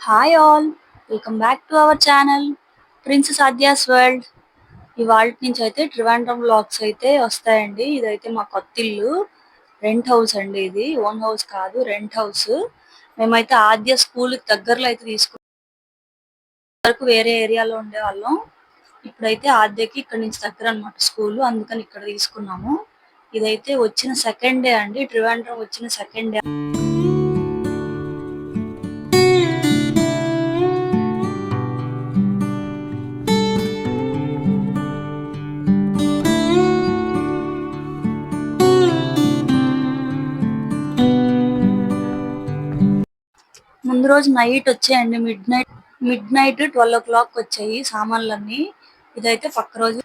Hi all welcome back to our channel princess Aadya's world ఇవాళ నుంచి అయితే Trivandrum blogs అయితే వస్తాయండి. ఇదైతే మా కొత్త ఇల్లు. రెంట్ హౌస్ అండి ఇది. ఓన్ హౌస్ కాదు రెంట్ హౌస్ మేమైతే ఆద్య స్కూల్ దగ్గరలో అయితే తీసుకున్నాం వరకు వేరే ఏరియాలో ఉండేవాళ్ళం. ఇప్పుడైతే ఆద్యకి ఇక్కడ నుంచి దగ్గర అనమాట స్కూల్ అందుకని ఇక్కడ తీసుకున్నాము. ఇదైతే వచ్చిన సెకండ్ డే అండి. ట్రివాండ్రం వచ్చిన సెకండ్ డే రోజు నైట్ వచ్చాయండి. Midnight midnight twelve o'clock వచ్చాయి సామాన్లన్నీ. ఇదైతే పక్క రోజు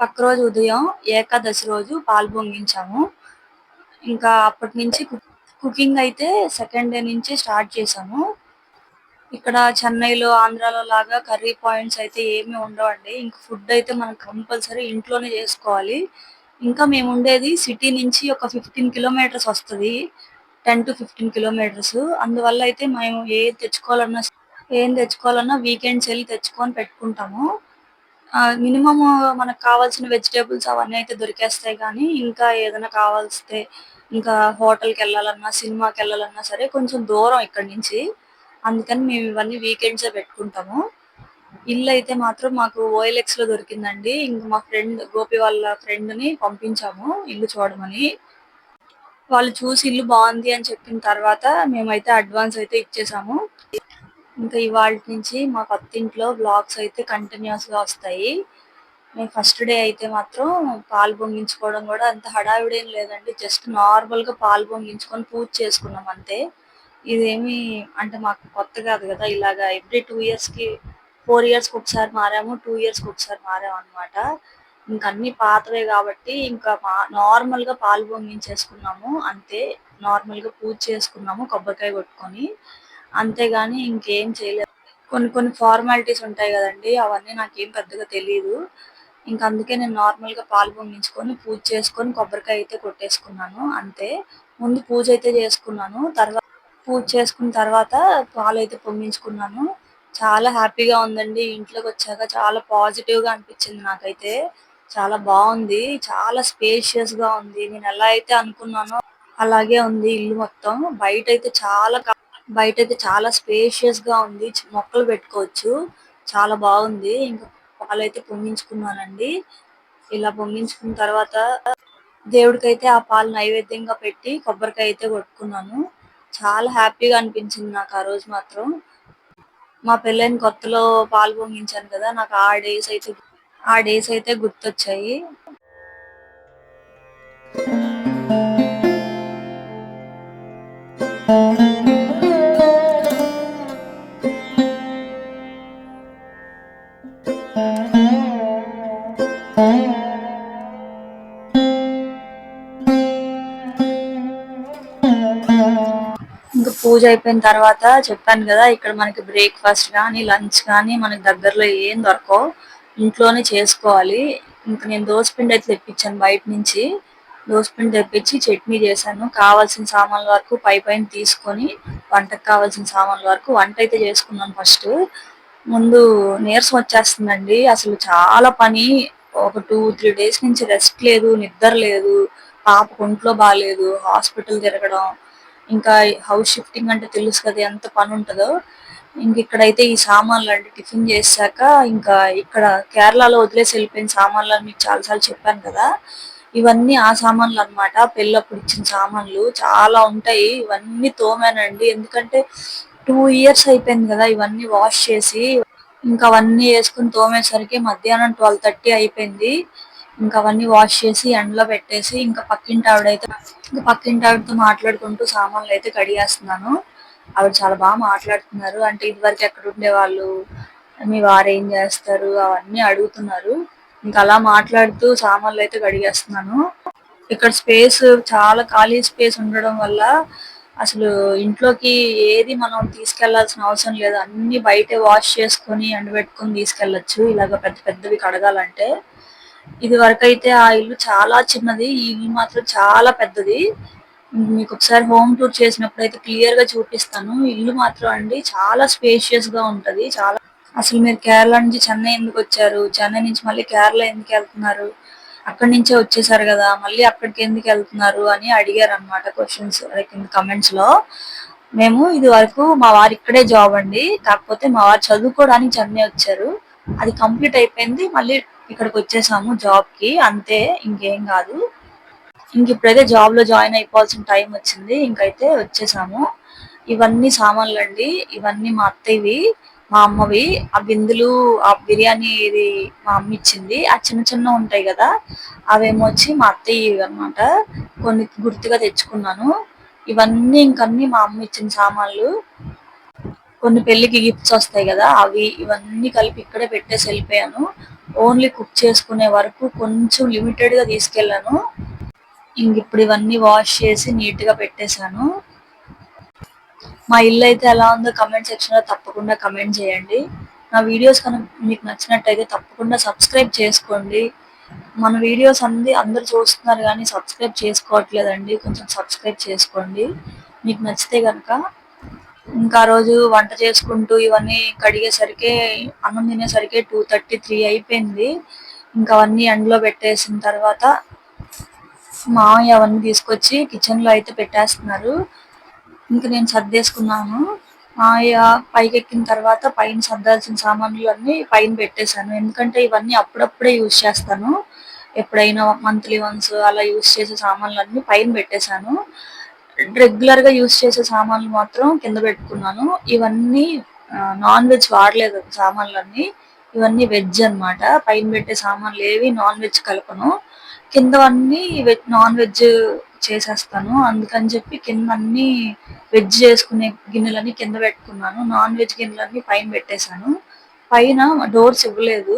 పక్క రోజు ఉదయం ఏకాదశి రోజు పాలు పొంగించాము. ఇంకా అప్పటి నుంచి కుకింగ్ అయితే సెకండ్ డే నుంచి స్టార్ట్ చేసాము ఇక్కడ చెన్నైలో ఆంధ్రాలో లాగా కర్రీ పాయింట్స్ అయితే ఏమీ ఉండవండి. ఇంక ఫుడ్ అయితే మనం కంపల్సరీ ఇంట్లోనే చేసుకోవాలి. ఇంకా మేము ఉండేది సిటీ నుంచి ఒక ఫిఫ్టీన్ కిలోమీటర్స్ వస్తుంది. Ten to fifteen kilometres. అందువల్ల అయితే మేము ఏది తెచ్చుకోవాలన్నా ఏం తెచ్చుకోవాలన్నా వీకెండ్స్ వెళ్ళి తెచ్చుకొని పెట్టుకుంటాము. మినిమం మనకు కావాల్సిన వెజిటేబుల్స్ అవన్నీ అయితే దొరికేస్తాయి కానీ ఇంకా ఏదైనా కావాల్స్తే ఇంకా హోటల్కి వెళ్ళాలన్నా సినిమాకి వెళ్ళాలన్నా సరే కొంచెం దూరం ఇక్కడ నుంచి. అందుకని మేము ఇవన్నీ వీకెండ్సే పెట్టుకుంటాము. ఇల్లు అయితే మాత్రం మాకు ఓఎల్ఎక్స్లో దొరికిందండి. ఇంక మా ఫ్రెండ్ గోపి వాళ్ళ ఫ్రెండ్ని పంపించాము ఇల్లు చూడమని. వాళ్ళు చూసి ఇల్లు బాగుంది అని చెప్పిన తర్వాత మేమైతే అడ్వాన్స్ అయితే ఇచ్చేసాము. ఇంకా ఇవాళ నుంచి మా కొత్త ఇంట్లో బ్లాగ్స్ అయితే కంటిన్యూస్గా వస్తాయి. మేము ఫస్ట్ డే అయితే మాత్రం పాలు పొంగించుకోవడం కూడా అంత హడావిడేం లేదండి. జస్ట్ నార్మల్గా పాలు పొంగించుకొని పూజ చేసుకున్నాం అంతే. ఇదేమి అంటే మాకు కొత్త కాదు కదా ఇలాగా ఎవ్రీ టూ ఇయర్స్కి ఫోర్ ఇయర్స్కి ఒకసారి మారాము టూ ఇయర్స్కి ఒకసారి మారాము అనమాట ఇంక అన్ని పాతవే కాబట్టి ఇంకా నార్మల్గా పాలు పొంగించేసుకున్నాము. అంతే నార్మల్గా పూజ చేసుకున్నాము కొబ్బరికాయ కొట్టుకొని. అంతేగాని ఇంకేం చేయలేదు. కొన్ని కొన్ని ఫార్మాలిటీస్ ఉంటాయి కదండి అవన్నీ నాకేం పెద్దగా తెలియదు ఇంకా అందుకే నేను నార్మల్గా పాలు పొంగించుకొని పూజ చేసుకొని కొబ్బరికాయ అయితే కొట్టేసుకున్నాను. అంతే. ముందు పూజ అయితే చేసుకున్నాను. తర్వాత పూజ చేసుకున్న తర్వాత పాలు అయితే పొంగించుకున్నాను. చాలా హ్యాపీగా ఉందండి. ఇంట్లోకి వచ్చాక చాలా పాజిటివ్గా అనిపించింది నాకైతే. చాలా బాగుంది. చాలా స్పేషియస్గా ఉంది. నేను ఎలా అయితే అనుకున్నానో అలాగే ఉంది ఇల్లు మొత్తం. బయట అయితే చాలా బయట అయితే చాలా స్పేషియస్గా ఉంది. మొక్కలు పెట్టుకోవచ్చు. చాలా బాగుంది. ఇంకా పాలు అయితే పొంగించుకున్నానండి. ఇలా పొంగించుకున్న తర్వాత దేవుడికైతే ఆ పాలు నైవేద్యంగా పెట్టి కొబ్బరికాయ అయితే కొట్టుకున్నాను. చాలా హ్యాపీగా అనిపించింది నాకు ఆ రోజు మాత్రం. మా పెళ్ళైన కొత్తలో పాలు పొంగించాను కదా నాకు ఆ డేస్ అయితే ఆ డేస్ అయితే గుర్తొచ్చాయి. ఇంకా పూజ అయిపోయిన తర్వాత చెప్పాను కదా ఇక్కడ మనకి బ్రేక్ఫాస్ట్ కానీ లంచ్ కానీ మనకి దగ్గరలో ఏం దొరకవు. ఇంట్లోనే చేసుకోవాలి. ఇంకా నేను దోసపిండి అయితే తెప్పించాను బయట నుంచి. దోసపిండి తెప్పించి చట్నీ చేశాను. కావాల్సిన సామాన్ల వరకు పై పైన తీసుకొని వంటకు కావాల్సిన సామాన్ల వరకు వంట అయితే చేసుకున్నాను ఫస్ట్. ముందు నీరసం వచ్చేస్తుందండి. అసలు చాలా పని. ఒక టూ త్రీ డేస్ నుంచి రెస్ట్ లేదు నిద్ర లేదు. పాప ఒంట్లో బాగాలేదు హాస్పిటల్ తిరగడం. ఇంకా హౌస్ షిఫ్టింగ్ అంటే తెలుసు కదా ఎంత పని ఉంటుందో. ఇంక ఇక్కడైతే ఈ సామాన్లు అంటే టిఫిన్ చేశాక ఇంకా ఇక్కడ కేరళలో వదిలేసి వెళ్ళిపోయిన సామాన్లు అని మీకు చాలాసార్లు చెప్పాను కదా ఇవన్నీ ఆ సామాన్లు అనమాట పెళ్ళప్పుడు ఇచ్చిన సామాన్లు చాలా ఉంటాయి. ఇవన్నీ తోమానండి. ఎందుకంటే టూ ఇయర్స్ అయిపోయింది కదా ఇవన్నీ వాష్ చేసి ఇంకా అవన్నీ వేసుకుని తోమేసరికి మధ్యాహ్నం ట్వెల్వ్ థర్టీ అయిపోయింది. ఇంకా అవన్నీ వాష్ చేసి ఎండలో పెట్టేసి ఇంకా పక్కింటి ఆవిడైతే ఇంకా పక్కింటి ఆవిడతో మాట్లాడుకుంటూ సామాన్లు అయితే కడిగేస్తున్నాను. ఆవిడ చాలా బాగా మాట్లాడుతున్నారు. అంటే ఇదివరకు ఎక్కడ ఉండేవాళ్ళు? మీ వారు ఏం చేస్తారు? అవన్నీ అడుగుతున్నారు. ఇంకా అలా మాట్లాడుతూ సామాన్లు అయితే కడిగేస్తున్నాను. ఇక్కడ స్పేస్ చాలా ఖాళీ స్పేస్ ఉండడం వల్ల అసలు ఇంట్లోకి ఏది మనం తీసుకెళ్ళాల్సిన అవసరం లేదు. అన్ని బయటే వాష్ చేసుకొని ఎండబెట్టుకొని తీసుకెళ్ళొచ్చు ఇలాగ పెద్ద పెద్దవి కడగాలంటే. ఇది వరకు అయితే ఆ ఇల్లు చాలా చిన్నది. ఈ ఇల్లు మాత్రం చాలా పెద్దది. మీకు ఒకసారి హోమ్ టూర్ చేసినప్పుడు అయితే క్లియర్గా చూపిస్తాను. ఇల్లు మాత్రం అండి చాలా స్పేషియస్గా ఉంటది. చాలా అసలు మీరు కేరళ నుంచి చెన్నై ఎందుకు వచ్చారు? చెన్నై నుంచి మళ్ళీ కేరళ ఎందుకు వెళ్తున్నారు? అక్కడి నుంచే వచ్చేసారు కదా మళ్ళీ అక్కడికి ఎందుకు వెళ్తున్నారు అని అడిగారు అనమాట క్వశ్చన్స్ కమెంట్స్లో. మేము ఇది వరకు మా వారు ఇక్కడే జాబ్ అండి. కాకపోతే మా వారు చదువుకోవడానికి చెన్నై వచ్చారు. అది కంప్లీట్ అయిపోయింది. మళ్ళీ ఇక్కడికి వచ్చేసాము జాబ్కి. అంతే ఇంకేం కాదు. ఇంక ఇప్పుడైతే జాబ్లో జాయిన్ అయిపోవాల్సిన టైం వచ్చింది. ఇంకైతే వచ్చేసాము. ఇవన్నీ సామాన్లు అండి. ఇవన్నీ మా అత్తయ్యవి మా అమ్మవి. ఆ బిందులు ఆ బిర్యానీ ఇది మా అమ్మ ఇచ్చింది. ఆ చిన్న చిన్న ఉంటాయి కదా అవేమో వచ్చి మా అత్తయ్య అనమాట కొన్ని గుర్తుగా తెచ్చుకున్నాను. ఇవన్నీ ఇంకన్నీ మా అమ్మ ఇచ్చిన సామాన్లు. కొన్ని పెళ్ళికి గిఫ్ట్స్ వస్తాయి కదా అవి ఇవన్నీ కలిపి ఇక్కడే పెట్టేసి వెళ్ళిపోయాను. ఓన్లీ కుక్ చేసుకునే వరకు కొంచెం లిమిటెడ్గా ఇంక ఇప్పుడు ఇవన్నీ వాష్ చేసి నీట్గా పెట్టేశాను. మా ఇల్లు అయితే ఎలా ఉందో కమెంట్ సెక్షన్లో తప్పకుండా కమెంట్ చేయండి. నా వీడియోస్ కనుక మీకు నచ్చినట్టయితే తప్పకుండా సబ్స్క్రైబ్ చేసుకోండి. మన వీడియోస్ అన్ని అందరు చూస్తున్నారు కానీ సబ్స్క్రైబ్ చేసుకోవట్లేదండి. కొంచెం సబ్స్క్రైబ్ చేసుకోండి. మీకు నచ్చితే కనుక ఇంకా రోజు వంట చేసుకుంటూ ఇవన్నీ కడిగేసరికి అన్నం తినేసరికి టూ థర్టీ త్రీ అయిపోయింది. ఇంకా అవన్నీ ఎండలో పెట్టేసిన తర్వాత మామయ్య అవన్నీ తీసుకొచ్చి కిచెన్లో అయితే పెట్టేస్తున్నారు. ఇంకా నేను సర్దేసుకున్నాను. మామయ్య పైకి ఎక్కిన తర్వాత పైన సర్దాల్సిన సామాన్లు అన్ని పైన పెట్టేశాను. ఎందుకంటే ఇవన్నీ అప్పుడప్పుడే యూజ్ చేస్తాను. ఎప్పుడైనా మంత్లీ వన్స్ అలా యూజ్ చేసే సామాన్లు అన్ని పైన పెట్టేశాను. రెగ్యులర్గా యూజ్ చేసే సామాన్లు మాత్రం కింద పెట్టుకున్నాను. ఇవన్నీ నాన్ వెజ్ వాడలేదు సామాన్లన్నీ. ఇవన్నీ వెజ్ అనమాట పైన పెట్టే సామాన్లు ఏవి నాన్ వెజ్ కలపను. కింద అన్ని వెజ్ నాన్ వెజ్ చేసేస్తాను. అందుకని చెప్పి కింద అన్ని వెజ్ చేసుకునే గిన్నెలన్నీ కింద పెట్టుకున్నాను. నాన్ వెజ్ గిన్నెలన్నీ పైన పెట్టేశాను. పైన డోర్స్ ఇవ్వలేదు.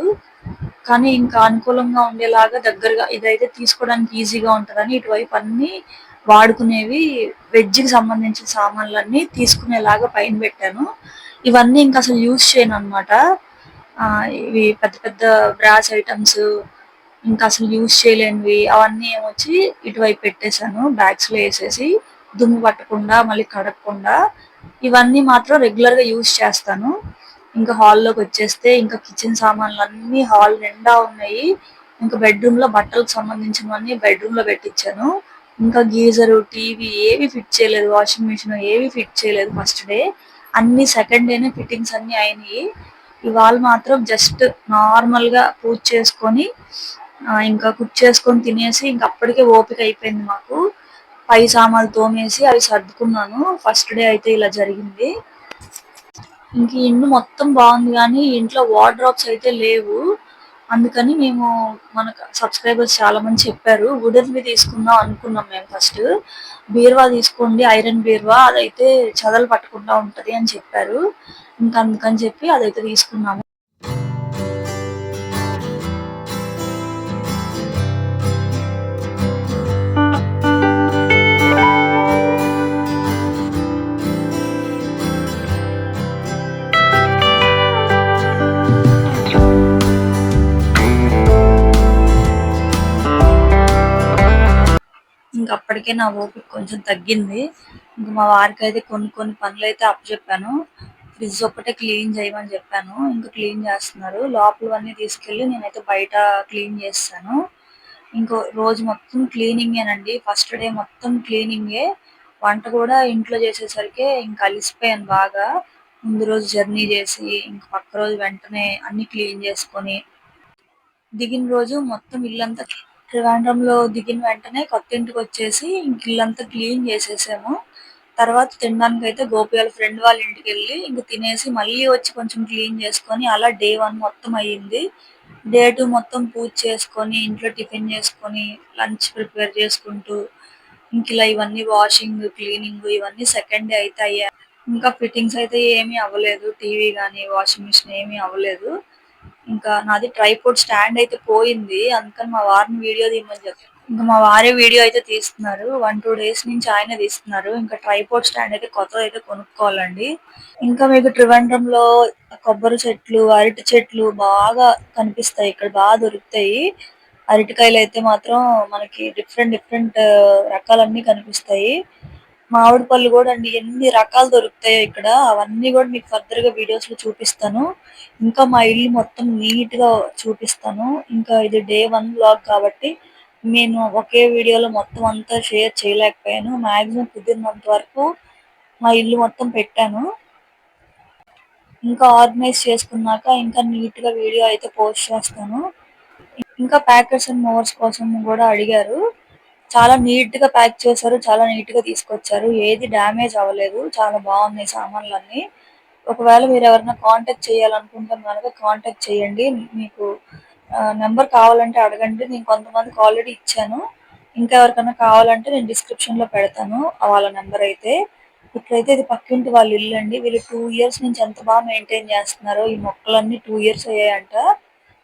కానీ ఇంకా అనుకూలంగా ఉండేలాగా దగ్గరగా ఇదైతే తీసుకోవడానికి ఈజీగా ఉంటుందని ఇటువైపు అన్ని వాడుకునేవి వెజ్కి సంబంధించిన సామాన్లన్నీ తీసుకునేలాగా పైన పెట్టాను. ఇవన్నీ ఇంకా అసలు యూజ్ చేయను అనమాట ఇవి పెద్ద పెద్ద బ్రాస్ ఐటమ్స్ ఇంకా అసలు యూజ్ చేయలేనివి అవన్నీ ఏమొచ్చి ఇటువైపు పెట్టేశాను. బ్యాగ్స్లో వేసేసి దుమ్ము పట్టకుండా మళ్ళీ కడగకుండా ఇవన్నీ మాత్రం రెగ్యులర్గా యూజ్ చేస్తాను. ఇంకా హాల్లోకి వచ్చేస్తే ఇంకా కిచెన్ సామాన్లు అన్ని హాల్ నిండా ఉన్నాయి. ఇంకా బెడ్రూమ్లో బట్టలకు సంబంధించినవన్నీ బెడ్రూమ్లో పెట్టించాను ఇంకా గీజర్ టీవీ ఏవి ఫిట్ చేయలేదు వాషింగ్ మిషన్ ఏవి ఫిట్ చేయలేదు ఫస్ట్ డే అన్ని సెకండ్ డేనే ఫిట్టింగ్స్ అన్ని అయినాయి. ఇవాళ మాత్రం జస్ట్ నార్మల్గా పూజ చేసుకొని ఇంకా కుక్ చేసుకొని తినేసి ఇంకా అప్పటికే ఓపిక అయిపోయింది మాకు. పై సామాన్లు తోమేసి అవి సర్దుకున్నాను. ఫస్ట్ డే అయితే ఇలా జరిగింది. ఇంక ఇల్లు మొత్తం బాగుంది కానీ ఇంట్లో వార్డ్రాప్స్ అయితే లేవు. అందుకని మేము మన సబ్స్క్రైబర్స్ చాలా మంది చెప్పారు వుడెన్ వి తీసుకుందాం అనుకున్నాం మేము ఫస్ట్ బీరువా తీసుకోండి ఐరన్ బీరువా అదైతే చదలు పట్టకుండా ఉంటది అని చెప్పారు. ఇంకా అందుకని చెప్పి అదైతే తీసుకున్నాము. ఇంకా నా ఓపిక కొంచెం తగ్గింది. ఇంకా మా వారికి అయితే కొన్ని కొన్ని పనులు అయితే అప్పచెప్పాను. ఫ్రిడ్జ్ ఒక్కటే క్లీన్ చేయమని చెప్పాను. ఇంకా క్లీన్ చేస్తున్నారు. లోపలవన్నీ తీసుకెళ్ళి నేనైతే బయట క్లీన్ చేస్తాను. ఇంకో రోజు మొత్తం క్లీనింగేనండి ఫస్ట్ డే మొత్తం క్లీనింగే. వంట కూడా ఇంట్లో చేసేసరికి ఇంకా అలిసిపోయాను బాగా. ముందు రోజు జర్నీ చేసి ఇంక పక్క రోజు వెంటనే అన్ని క్లీన్ చేసుకొని దిగిన రోజు మొత్తం ఇల్లంతా త్రివేంద్రంలో దిగిన వెంటనే కొత్త ఇంటికి వచ్చేసి ఇంక ఇల్లంతా క్లీన్ చేసేసాము. తర్వాత తినడానికి అయితే గోపి వాళ్ళ ఫ్రెండ్ వాళ్ళ ఇంటికి వెళ్ళి ఇంక తినేసి మళ్ళీ వచ్చి కొంచెం క్లీన్ చేసుకొని అలా డే వన్ మొత్తం అయ్యింది. డే టూ మొత్తం పూజ చేసుకొని ఇంట్లో టిఫిన్ చేసుకొని లంచ్ ప్రిపేర్ చేసుకుంటూ ఇంక ఇలా ఇవన్నీ వాషింగ్ క్లీనింగ్ ఇవన్నీ సెకండ్ డే అయితే అయ్యాయి ఇంకా ఫిట్టింగ్స్ అయితే ఏమీ అవ్వలేదు. టీవీ కానీ వాషింగ్ మిషన్ ఏమీ అవ్వలేదు. ఇంకా నాది ట్రైపోర్ట్ స్టాండ్ అయితే పోయింది. అందుకని మా వారిని వీడియో తీయమని చెప్పి ఇంకా మా వారే వీడియో అయితే తీస్తున్నారు. వన్ టూ డేస్ నుంచి ఆయన తీస్తున్నారు. ఇంకా ట్రైపోర్ట్ స్టాండ్ అయితే కొత్తది అయితే కొనుక్కోవాలండి. ఇంకా మీకు త్రివేంద్రంలో కొబ్బరి చెట్లు అరటి చెట్లు బాగా కనిపిస్తాయి. ఇక్కడ బాగా దొరుకుతాయి. అరటికాయలు అయితే మాత్రం మనకి డిఫరెంట్ డిఫరెంట్ రకాలన్నీ కనిపిస్తాయి. మామిడి పళ్ళు కూడా అండి ఎన్ని రకాలు దొరుకుతాయో ఇక్కడ. అవన్నీ కూడా మీకు ఫర్దర్గా వీడియోస్లో చూపిస్తాను. ఇంకా మా ఇల్లు మొత్తం నీట్గా చూపిస్తాను. ఇంకా ఇది డే వన్ బ్లాగ్ కాబట్టి నేను ఒకే వీడియోలో మొత్తం అంతా షేర్ చేయలేకపోయాను. మాక్సిమం కుదిరినంత వరకు మా ఇల్లు మొత్తం పెట్టాను. ఇంకా ఆర్గనైజ్ చేసుకున్నాక ఇంకా నీట్గా వీడియో అయితే పోస్ట్ చేస్తాను. ఇంకా ప్యాకెట్స్ అండ్ మోవర్స్ కోసం కూడా అడిగారు. చాలా నీట్గా ప్యాక్ చేశారు చాలా నీట్గా తీసుకొచ్చారు. ఏది డ్యామేజ్ అవ్వలేదు. చాలా బాగున్నాయి సామాన్లు అన్ని ఒకవేళ మీరు ఎవరైనా కాంటాక్ట్ చేయాలనుకుంటే కనుక కాంటాక్ట్ చేయండి. మీకు నెంబర్ కావాలంటే అడగండి. నేను కొంతమందికి ఆల్రెడీ ఇచ్చాను. ఇంకా ఎవరికైనా కావాలంటే నేను డిస్క్రిప్షన్లో పెడతాను వాళ్ళ నెంబర్ అయితే. ఇప్పుడైతే ఇది పక్కింటి వాళ్ళు ఇల్లు అండి వీళ్ళు టూ ఇయర్స్ నుంచి ఎంత బాగా మెయింటైన్ చేస్తున్నారో ఈ మొక్కలన్నీ టూ ఇయర్స్ అయ్యాయంట.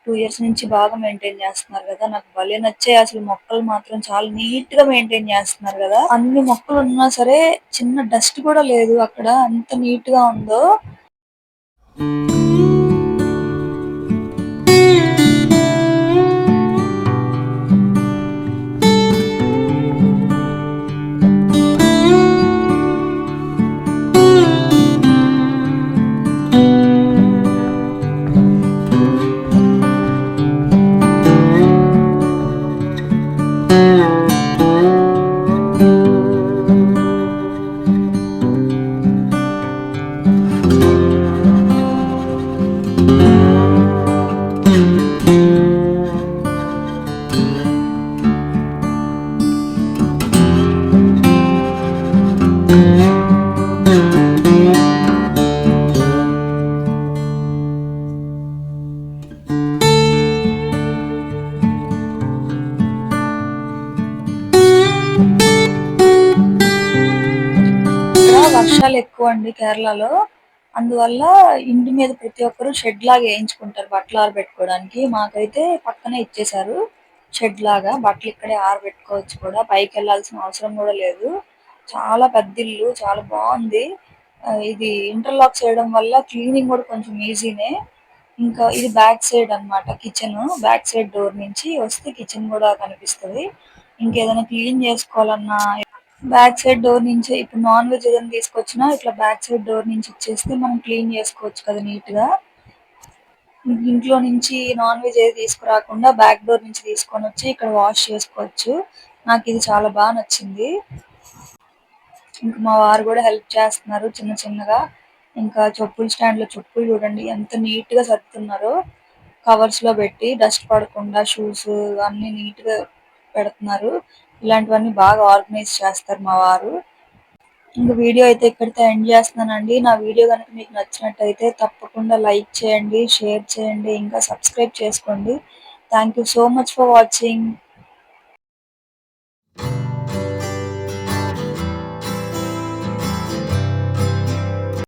టూ ఇయర్స్ నుంచి బాగా మెయింటైన్ చేస్తున్నారు కదా. నాకు భలే నచ్చాయి. అసలు మొక్కలు మాత్రం చాలా నీట్గా మెయింటైన్ చేస్తున్నారు కదా. అన్ని మొక్కలు ఉన్నా సరే చిన్న డస్ట్ కూడా లేదు అక్కడ. అంత నీట్గా ఉందో. అండి కేరళలో. అందువల్ల ఇంటి మీద ప్రతి ఒక్కరు షెడ్ లాగా వేయించుకుంటారు బట్టలు ఆరబెట్టుకోవడానికి. మాకైతే పక్కనే ఇచ్చేసారు షెడ్ లాగా. బట్టలు ఇక్కడే ఆరబెట్టుకోవచ్చు కూడా. పైకి వెళ్ళాల్సిన అవసరం కూడా లేదు. చాలా పెద్ద ఇల్లు చాలా బాగుంది. ఇది ఇంటర్లాక్ చేయడం వల్ల క్లీనింగ్ కూడా కొంచెం ఈజీనే. ఇంకా ఇది బ్యాక్ సైడ్ అన్నమాట కిచెన్. బ్యాక్ సైడ్ డోర్ నుంచి వస్తే కిచెన్ కూడా కనిపిస్తది. ఇంకేదైనా క్లీన్ చేసుకోవాలన్నా బ్యాక్ సైడ్ డోర్ నుంచి ఇప్పుడు నాన్ వెజ్ ఏదైనా తీసుకొచ్చినా ఇట్లా బ్యాక్ సైడ్ డోర్ నుంచి ఇచ్చేస్తే మనం క్లీన్ చేసుకోవచ్చు కదా నీట్గా ఇంట్లో నుంచి నాన్ వెజ్ ఏది తీసుకురాకుండా బ్యాక్ డోర్ నుంచి తీసుకొని వచ్చి ఇక్కడ వాష్ చేసుకోవచ్చు. నాకు ఇది చాలా బాగా నచ్చింది. ఇంకా మా వారు కూడా హెల్ప్ చేస్తున్నారు చిన్న చిన్నగా. ఇంకా చెప్పుల స్టాండ్లో చెప్పులు చూడండి ఎంత నీట్గా సర్దుతున్నారో. కవర్స్లో పెట్టి డస్ట్ పడకుండా షూస్ అన్ని నీట్గా పెడుతున్నారు. ఇలాంటివన్నీ బాగా ఆర్గనైజ్ చేస్తారు మా వారు. ఇంకా వీడియో అయితే ఇక్కడితో ఎండ్ చేస్తున్నానండి. నా వీడియో కనుక మీకు నచ్చినట్టయితే తప్పకుండా లైక్ చేయండి షేర్ చేయండి ఇంకా సబ్స్క్రైబ్ చేసుకోండి. Thank you so much for watching.